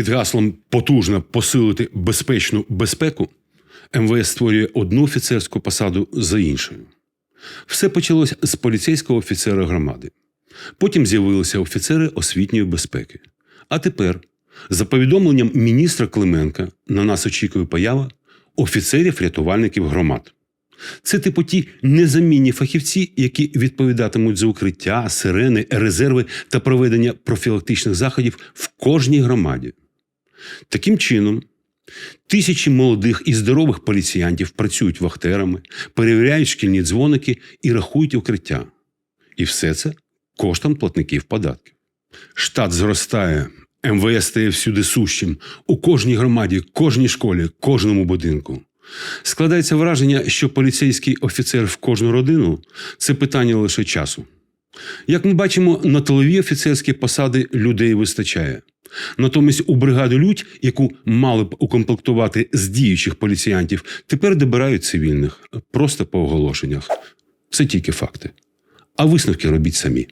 під гаслом потужно посилити безпечну безпеку МВС створює одну офіцерську посаду за іншою. Все почалось з поліцейського офіцера громади. Потім з'явилися офіцери освітньої безпеки. А тепер, за повідомленням міністра Клименка, на нас очікує поява офіцерів-рятувальників громад. Це типу ті незамінні фахівці, які відповідатимуть за укриття, сирени, резерви та проведення профілактичних заходів в кожній громаді. Таким чином, тисячі молодих і здорових поліціянтів працюють вахтерами, перевіряють шкільні дзвоники і рахують укриття. І все це коштом платників податків. Штат зростає, МВС стає всюди сущим у кожній громаді, кожній школі, кожному будинку. Складається враження, що поліцейський офіцер в кожну родину це питання лише часу. Як ми бачимо, на тилові офіцерські посади людей вистачає. Натомість у бригаду Людь, яку мали б укомплектувати з діючих поліціянтів, тепер добирають цивільних просто по оголошеннях. Це тільки факти. А висновки робіть самі.